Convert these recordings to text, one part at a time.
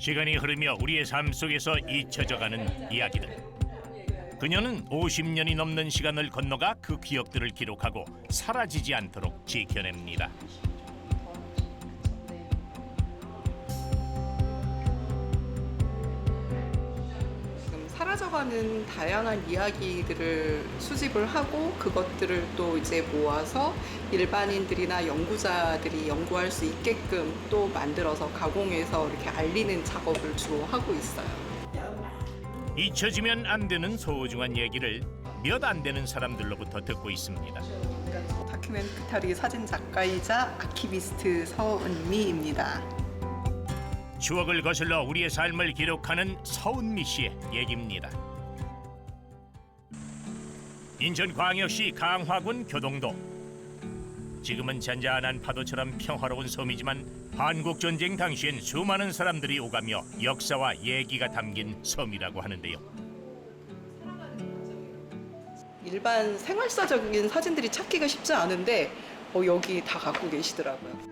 시간이 흐르며 우리의 삶 속에서 잊혀져가는 이야기들. 그녀는 50년이 넘는 시간을 건너가 그 기억들을 기록하고 사라지지 않도록 지켜냅니다. 사라져가는 다양한 이야기들을 수집을 하고 그것들을 또 이제 모아서 일반인들이나 연구자들이 연구할 수 있게끔 또 만들어서 가공해서 이렇게 알리는 작업을 주로 하고 있어요. 잊혀지면 안 되는 소중한 얘기를 몇 안 되는 사람들로부터 듣고 있습니다. 다큐멘터리 사진 작가이자 아키비스트 서은미입니다. 추억을 거슬러 우리의 삶을 기록하는 서은미 씨의 얘기입니다. 인천광역시 강화군 교동도. 지금은 잔잔한 파도처럼 평화로운 섬이지만 한국 전쟁 당시엔 수많은 사람들이 오가며 역사와 얘기가 담긴 섬이라고 하는데요. 일반 생활사적인 사진들이 찾기가 쉽지 않은데 어, 여기 다 갖고 계시더라고요.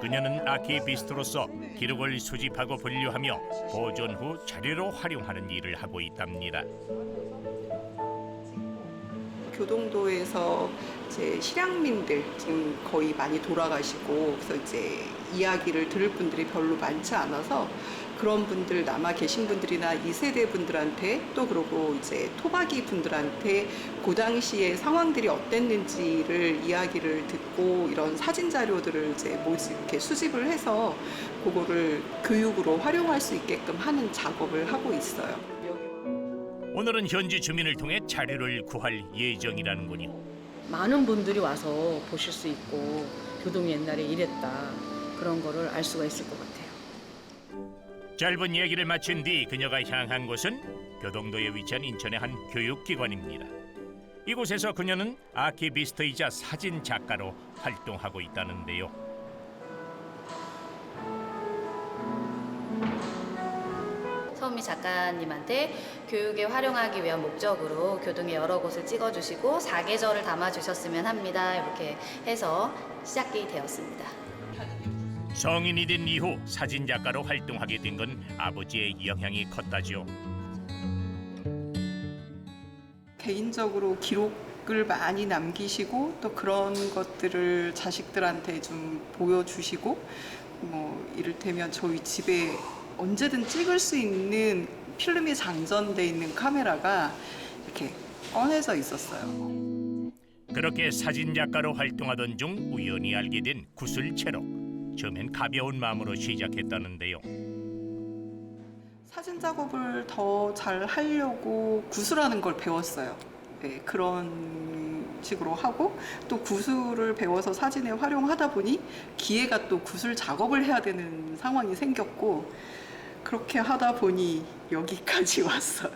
그녀는 아키비스트로서 기록을 수집하고 분류하며 보존 후 자료로 활용하는 일을 하고 있답니다. 교동도에서 이제 실향민들 지금 거의 많이 돌아가시고 그래서 이제 이야기를 들을 분들이 별로 많지 않아서 그런 분들 남아 계신 분들이나 이 세대 분들한테 또 그러고 이제 토박이 분들한테 그 당시의 상황들이 어땠는지를 이야기를 듣고 이런 사진 자료들을 이제 모집 이렇게 수집을 해서 그거를 교육으로 활용할 수 있게끔 하는 작업을 하고 있어요. 오늘은 현지 주민을 통해 자료를 구할 예정이라는 군요. 많은 분들이 와서 보실 수 있고 교동이 옛날에 이랬다 그런 거를 알 수가 있을 것 같아요. 짧은 얘기를 마친 뒤 그녀가 향한 곳은 교동도에 위치한 인천의 한 교육기관입니다. 이곳에서 그녀는 아키비스트이자 사진 작가로 활동하고 있다는데요. 서은미 작가님한테 교육에 활용하기 위한 목적으로 교동의 여러 곳을 찍어주시고 사계절을 담아주셨으면 합니다. 이렇게 해서 시작이 되었습니다. 성인이 된 이후 사진 작가로 활동하게 된 건 아버지의 영향이 컸다죠. 개인적으로 기록을 많이 남기시고 또 그런 것들을 자식들한테 좀 보여주시고 뭐 이를테면 저희 집에 언제든 찍을 수 있는 필름이 장전돼 있는 카메라가 이렇게 꺼내져 있었어요. 그렇게 사진 작가로 활동하던 중 우연히 알게 된 구슬체로 처음엔 가벼운 마음으로 시작했다는데요. 사진 작업을 더 잘 하려고 구슬하는 걸 배웠어요. 네, 그런 식으로 하고 또 구슬을 배워서 사진에 활용하다 보니 기회가 또 구슬 작업을 해야 되는 상황이 생겼고 그렇게 하다 보니 여기까지 왔어요.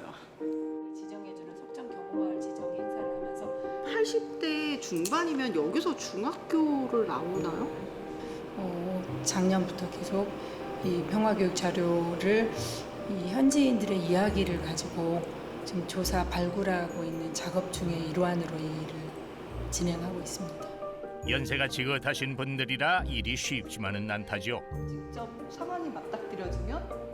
지정해주는 속정 경마을 지정 행사를 하면서 80대 중반이면 여기서 중학교를 나오나요? 어, 작년부터 계속 이 평화교육 자료를 이 현지인들의 이야기를 가지고 지금 조사 발굴하고 있는 작업 중의 일환으로 이 일을 진행하고 있습니다. 연세가 지긋하신 분들이라 일이 쉽지만은 않다죠. 직접 상황이 맞닥뜨려지면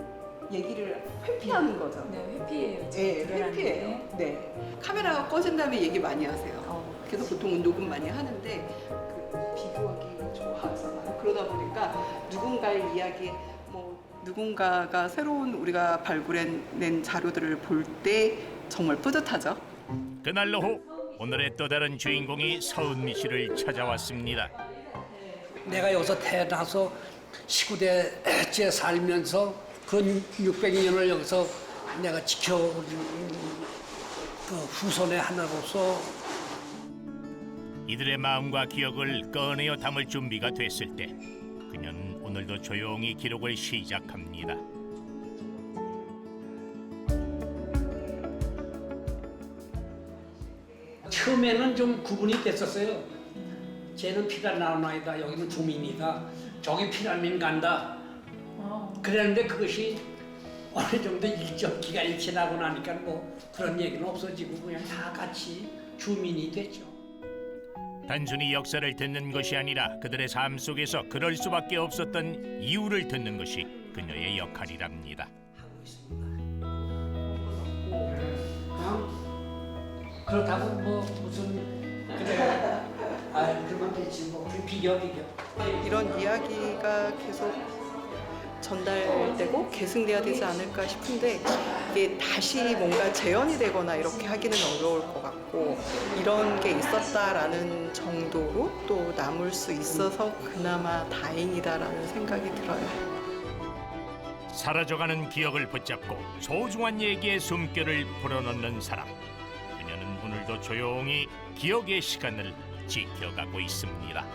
얘기를 회피하는 거죠. 네, 회피예요. 네, 회피해요. 네. 카메라가 꺼진 다음에 얘기 많이 하세요. 어, 그래서 보통은 녹음 많이 하는데 그 비교하기 좋아하잖아요. 그러다 보니까 누군가의 이야기, 뭐 누군가가 새로운 우리가 발굴해낸 자료들을 볼 때 정말 뿌듯하죠. 그날 오후 오늘의 또 다른 주인공이 서은미 씨를 찾아왔습니다. 내가 여기서 태어나서 19대째 살면서 그 600년을 여기서 내가 지켜온 그 후손의 하나로서 이들의 마음과 기억을 꺼내어 담을 준비가 됐을 때 그녀는 오늘도 조용히 기록을 시작합니다. 처음에는 좀 구분이 됐었어요. 쟤는 피가 나온 아이다. 여기는 주민이다. 저기 피라민 간다. 그랬는데 그것이 어느 정도 일정 기간이 지나고 나니까 뭐 그런 얘기는 없어지고 그냥 다 같이 주민이 됐죠. 단순히 역사를 듣는 것이 아니라 그들의 삶 속에서 그럴 수밖에 없었던 이유를 듣는 것이 그녀의 역할이랍니다. 그냥 그렇다고 뭐 무슨 그래. 아 그러면 되지. 뭐 비교 비교 이런 이야기가 계속 전달되고 계승돼야 되지 않을까 싶은데 이게 다시 뭔가 재현이 되거나 이렇게 하기는 어려울 것 같고 이런 게 있었다라는 정도로 또 남을 수 있어서 그나마 다행이다라는 생각이 들어요. 사라져가는 기억을 붙잡고 소중한 얘기의 숨결을 불어넣는 사람. 그녀는 오늘도 조용히 기억의 시간을 지켜가고 있습니다.